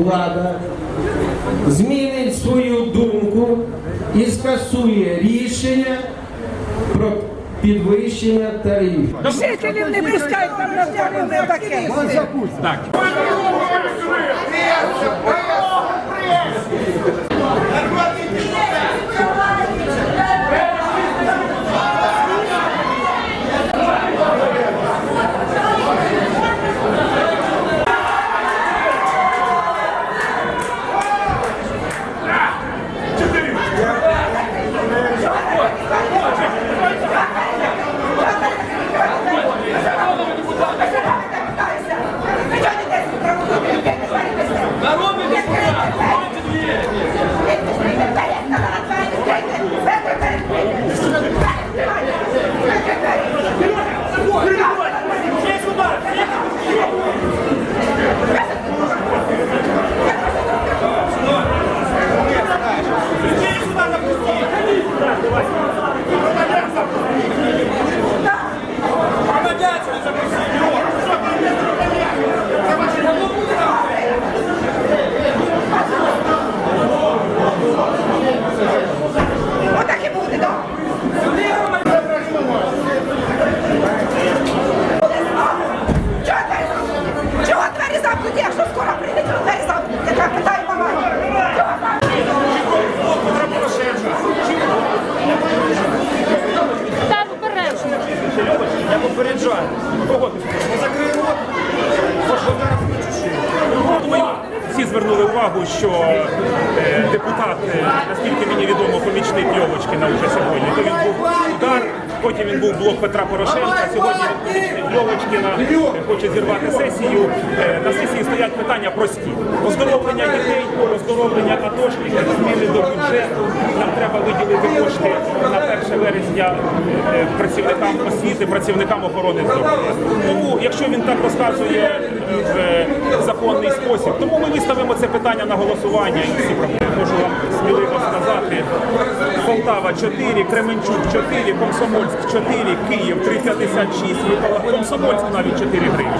влада змінить свою думку і скасує рішення про підвищення тарифів. Жителів не пускають нам на землю не таке. Отак і буде, так? Чого двері- Чого двері замкнуті, якщо скоро прийде, чого двері замкнуті? Яка питає мама? Чого Та обережно. Я попереджаю. Кого ти? Не закрий рот. Думаю, всі звернули увагу, що е, депутат, наскільки мені відомо, помічник Льовочкина вже сьогодні. То він був удар, потім був блок Петра Порошенка. Сьогодні е, хоче зірвати сесію. Е, На сесії стоять питання прості: оздоровлення дітей, оздоровлення атошників, зміни до бюджету. Нам треба виділити кошти на 1 вересня е, працівникам освіти, працівникам охорони здоров'я. Тому, якщо він так розказує е, в законний спосіб, тому ми виставимо це питання на голосування і всі проблеми. Можу вам сміливо сказати. Полтава 4, Кременчук 4, Комсомольськ 4, Київ 3,56, Микола- Комсомольськ навіть 4 гривні.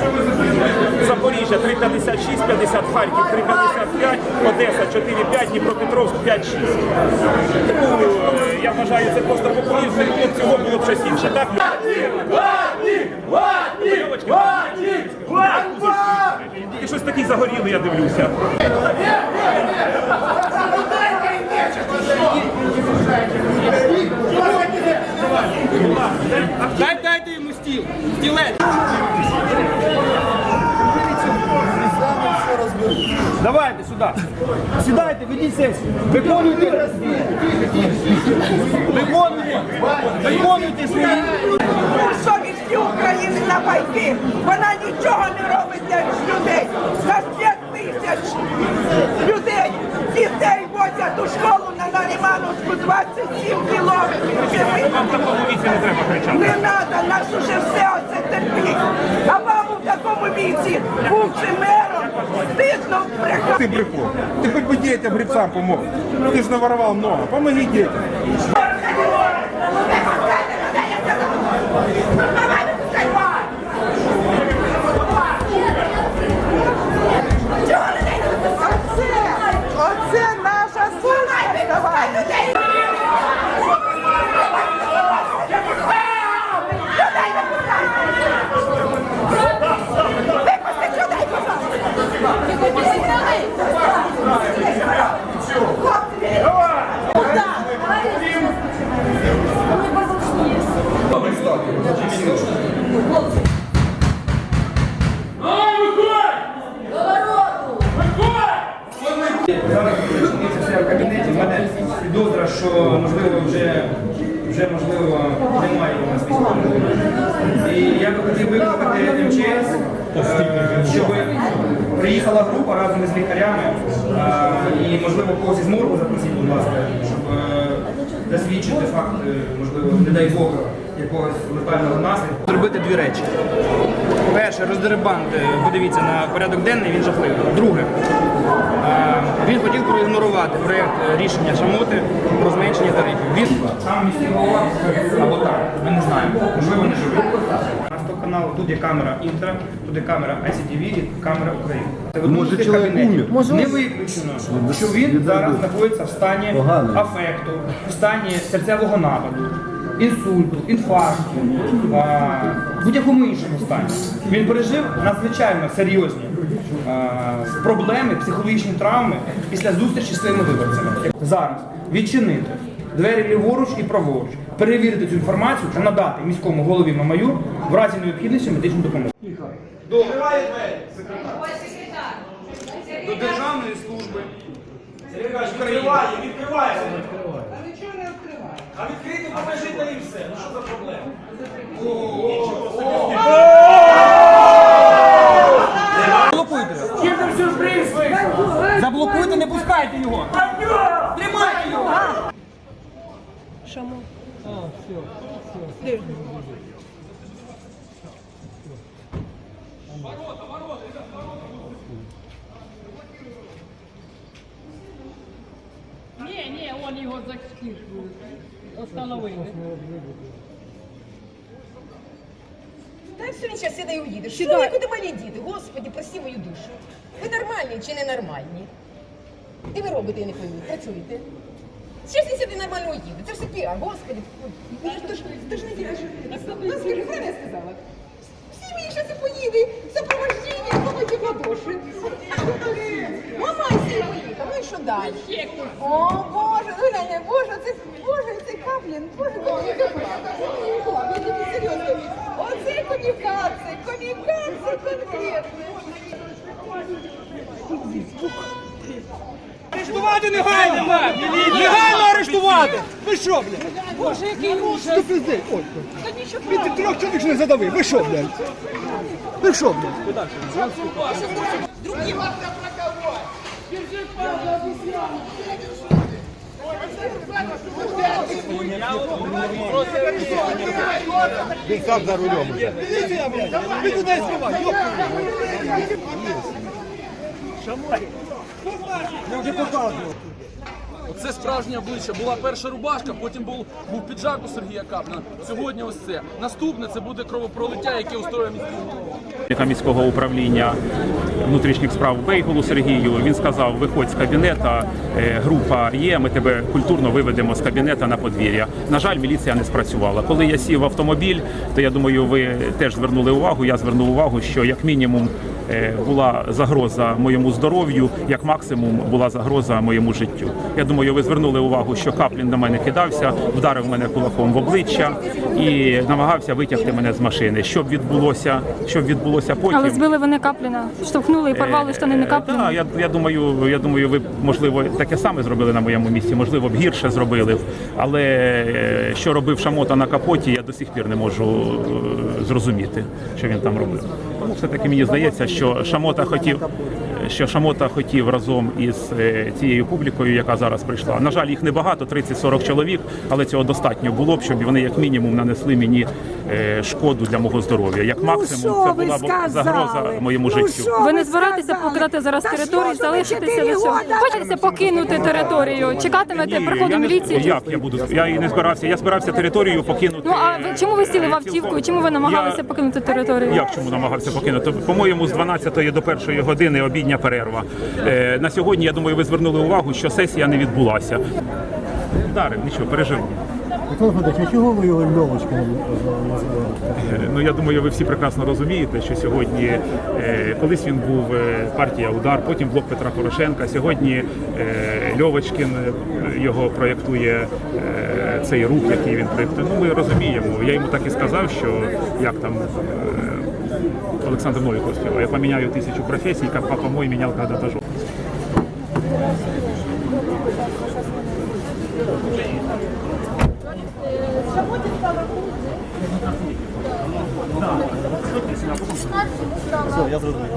Запоріжжя 3,56, 50, Харків 3,55, Одеса 4,5, Дніпропетровськ 5,6. Тому е, я вважаю, це просто популізм, і цього було б щось інше. Так? Ти щось такий загорілий, я дивлюся. Дай, Сідайте, ведіть сесію. Виконуйте. Виконуйте. Виконуйте свої. совісті України на байки. Вона нічого не робить для людей. За 5 тисяч людей, дітей возять у школу на Нарімановську 27 кілометрів. Вам в такому віці не треба кричати. Не треба, нас уже все оце терпіть. А вам у такому віці, бувши мером, стидно брехати. Ты брехун. Ты хоть бы детям гребцам помог. Ты же наворовал много. Помоги детям. Зараз в кабінеті. В мене підозра, що можливо вже, можливо немає у нас військового. І я би хотів викликати МЧС, щоб приїхала група разом із лікарями і можливо когось із моргу запросіть, будь ласка, щоб е, засвідчити факт, е, можливо, не дай Бог, якогось летального наслідку. Зробити дві речі. Перше, роздерибант, подивіться на порядок денний, він жахливий. Друге, е, він хотів проігнорувати проєкт е, рішення Шамоти про зменшення тарифів. Він сам міський голова або так, ми не знаємо. Можливо, не живий. У канал, тут є камера Інтра, тут є камера ICTV і камера України. Це в одному з цих кабінетів. Не виключено, що він зараз знаходиться в стані афекту, в стані серцевого нападу, інсульту, інфаркту, а, будь-якому іншому стані. Він пережив надзвичайно серйозні а, проблеми, психологічні травми після зустрічі з своїми виборцями. Зараз відчинити двері ліворуч і праворуч, перевірити цю інформацію та надати міському голові Мамаю в разі необхідності медичну допомогу. До, до Державної служби. Відкриває, відкриває. А відкрити покажіть та і все. Ну що за проблема? Заблокуйте, не пускайте його! Тримайте його! Ні, ні, он його закшкіркує. Остановили. Та все, він зараз сіде і уїде. Що ви куди малі діти? Господі, прости мою душу. Ви нормальні чи ненормальні? Де ви робите, я не пойму, працюєте? Зараз він сяде нормально уїде. Це все піар, господи. Ну, то ж, то ж не піар. Ну, скажи, правильно я сказала? Всі мені зараз і поїде, сопровождення, хлопаті. Мама поїхав, ну і що далі? О, Боже, ну глянь, Боже, це, Боже, це каплін, Боже, тобі серйозно. Оце конюкація, конюкація конкретно. Арештувати негайно! Негайно арештувати! Ви що, блядь? Боже, який ужас! Пизди? Ой, він ти трьох чоловік не задавив. Ви що, блядь? Ви що, блядь? Він сам за рулем. Міліція, блядь! Ви куди співати? Я вже показував. Це справжнє обличчя. Була перша рубашка, потім був, був піджак у Сергія Капліна. Сьогодні ось це. Наступне це буде кровопролиття, яке устроїв міський міського управління внутрішніх справ Бейголу Сергію. Він сказав: виходь з кабінета, е, група є. Ми тебе культурно виведемо з кабінета на подвір'я. На жаль, міліція не спрацювала. Коли я сів в автомобіль, то я думаю, ви теж звернули увагу. Я звернув увагу, що як мінімум була загроза моєму здоров'ю, як максимум була загроза моєму життю. Я думаю, ви звернули увагу, що Каплін на мене кидався, вдарив мене кулаком в обличчя і намагався витягти мене з машини. Щоб відбулося, щоб відбулося потім. Але збили вони Капліна, штовхнули і порвали штанини Так, Капліна. я, я думаю, я думаю, ви можливо таке саме зробили на моєму місці, можливо, б гірше зробили. Але е, що робив Шамота на капоті, я до сих пір не можу е, зрозуміти, що він там робив. Тому все-таки мені здається, що Шамота хотів. Що Шамота хотів разом із е, цією публікою, яка зараз прийшла. На жаль, їх небагато, 30-40 чоловік, але цього достатньо було б, щоб вони як мінімум нанесли мені е, шкоду для мого здоров'я. Як максимум, це була б загроза моєму життю. Ви не збираєтеся покидати зараз територію, залишитися до цього. Хочеться покинути територію, чекатимете приходу міліції. Як я буду? Я і не збирався. Я збирався територію покинути. Ну а ви чому ви сіли в е, автівку? Чому ви намагалися Я- покинути територію? Як чому намагався покинути? По-моєму, з 12 до 1 години обідня перерва. Е, на сьогодні, я думаю, ви звернули увагу, що сесія не відбулася. Дарив, нічого, пережив. А чого ви його називаєте? Е, Ну я думаю, ви всі прекрасно розумієте, що сьогодні е, колись він був партія Удар, потім блок Петра Порошенка. Сьогодні Льовочкін його проєктує цей рух, який він проєктує. Ну ми розуміємо. Я йому так і сказав, що як там. е, Олександр Новіков співає. Я поміняю тисячу професій, як папа мой міняв когда-то жопу. Все, я зрозумів.